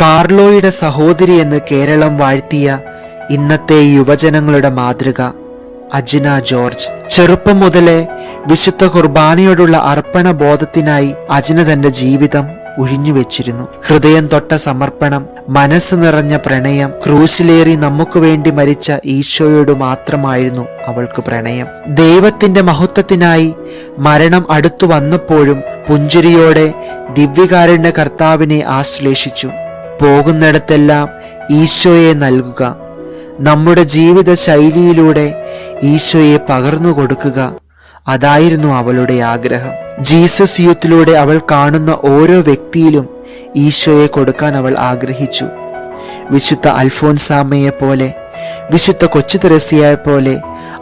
കാർലോയുടെ സഹോദരി എന്ന് കേരളം വാഴ്ത്തിയ ഇന്നത്തെ യുവജനങ്ങളുടെ മാതൃക അജിന ജോർജ്. ചെറുപ്പം മുതലേ വിശുദ്ധ കുർബാനയോടുള്ള അർപ്പണ ബോധത്തിനായി അജിന തന്റെ ജീവിതം ഒഴിഞ്ഞുവെച്ചിരുന്നു ഹൃദയം തൊട്ട സമർപ്പണം മനസ്സ് നിറഞ്ഞ പ്രണയം ക്രൂശിലേറി നമുക്ക് വേണ്ടി മരിച്ച ഈശോയോട് മാത്രമായിരുന്നു അവൾക്ക് പ്രണയം. ദൈവത്തിന്റെ മഹത്വത്തിനായി മരണം അടുത്തു വന്നപ്പോഴും പുഞ്ചിരിയോടെ ദിവ്യകാരുണ്യ കർത്താവിനെ ആശ്ലേഷിച്ചു. പോകുന്നിടത്തെല്ലാം ഈശോയെ നൽകുക. നമ്മുടെ ജീവിത ശൈലിയിലൂടെ ഈശോയെ പകർന്നു കൊടുക്കുക. അതായിരുന്നു അവളുടെ ആഗ്രഹം. ജീസസ് യൂത്തിലൂടെ അവൾ കാണുന്ന ഓരോ വ്യക്തിയിലും ഈശോയെ കൊടുക്കാൻ അവൾ ആഗ്രഹിച്ചു. വിശുദ്ധ അൽഫോൻസാമയെ പോലെ വിശുദ്ധ കൊച്ചു തെരസിയായ പോലെ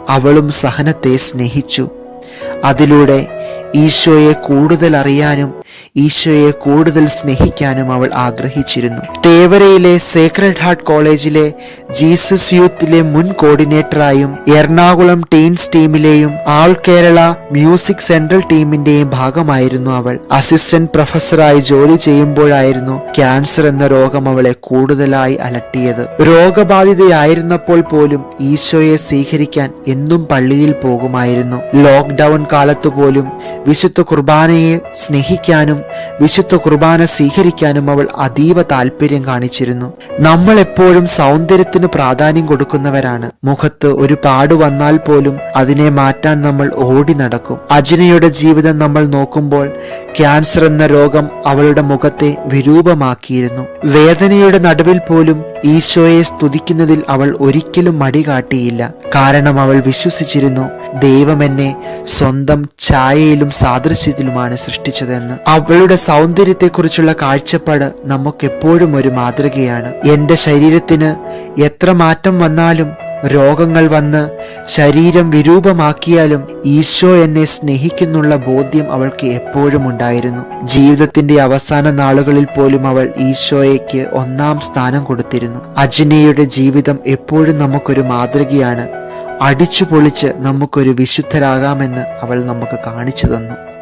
അവളും സഹനത്തെ സ്നേഹിച്ചു. അതിലൂടെ ഈശോയെ കൂടുതൽ അറിയാനും ഈശോയെ കൂടുതൽ സ്നേഹിക്കാനും അവൾ ആഗ്രഹിച്ചിരുന്നു. തേവരയിലെ സേക്രഡ് ഹാർട്ട് കോളേജിലെ ജീസസ് യൂത്തിലെ മുൻ കോർഡിനേറ്ററായും എറണാകുളം ടീൻസ് ടീമിലെയും ആൾ കേരള മ്യൂസിക് സെൻട്രൽ ടീമിന്റെയും ഭാഗമായിരുന്നു അവൾ. അസിസ്റ്റന്റ് പ്രൊഫസറായി ജോലി ചെയ്യുമ്പോഴായിരുന്നു ക്യാൻസർ എന്ന രോഗം അവളെ കൂടുതലായി അലട്ടിയത്. രോഗബാധിതയായിരുന്നപ്പോൾ പോലും ഈശോയെ സ്വീകരിക്കാൻ എന്നും പള്ളിയിൽ പോകുമായിരുന്നു. ലോക്ക്ഡൌൺ കാലത്തു പോലും വിശുദ്ധ കുർബാനയെ സ്നേഹിക്കാനും വിശുദ്ധ കുർബാന സ്വീകരിക്കാനും അവൾ അതീവ താല്പര്യം കാണിച്ചിരുന്നു. നമ്മൾ എപ്പോഴും സൗന്ദര്യത്തിന് പ്രാധാന്യം കൊടുക്കുന്നവരാണ്. മുഖത്ത് ഒരു പാട് വന്നാൽ പോലും അതിനെ മാറ്റാൻ നമ്മൾ ഓടി നടക്കും. അജിനയുടെ ജീവിതം നമ്മൾ നോക്കുമ്പോൾ ക്യാൻസർ എന്ന രോഗം അവളുടെ മുഖത്തെ വിരൂപമാക്കിയിരുന്നു. വേദനയുടെ നടുവിൽ പോലും ഈശോയെ സ്തുതിക്കുന്നതിൽ അവൾ ഒരിക്കലും മടി കാട്ടിയില്ല. കാരണം അവൾ വിശ്വസിച്ചിരുന്നു ദൈവം എന്നെ സ്വന്തം ഛായയിലും സാദൃശ്യത്തിലുമാണ് സൃഷ്ടിച്ചതെന്ന്. അവളുടെ സൗന്ദര്യത്തെക്കുറിച്ചുള്ള കാഴ്ചപ്പാട് നമുക്കെപ്പോഴും ഒരു മാതൃകയാണ്. എന്റെ ശരീരത്തിന് എത്ര മാറ്റം വന്നാലും രോഗങ്ങൾ വന്ന് ശരീരം വിരൂപമാക്കിയാലും ഈശോ എന്നെ സ്നേഹിക്കുന്നുള്ള ബോധ്യം അവൾക്ക് എപ്പോഴും ഉണ്ടായിരുന്നു. ജീവിതത്തിന്റെ അവസാന നാളുകളിൽ പോലും അവൾ ഈശോയ്ക്ക് ഒന്നാം സ്ഥാനം കൊടുത്തിരുന്നു. അജിനയുടെ ജീവിതം എപ്പോഴും നമുക്കൊരു മാതൃകയാണ്. അടിച്ചു പൊളിച്ച് നമുക്കൊരു വിശുദ്ധരാകാമെന്ന് അവൾ നമുക്ക് കാണിച്ചു തന്നു.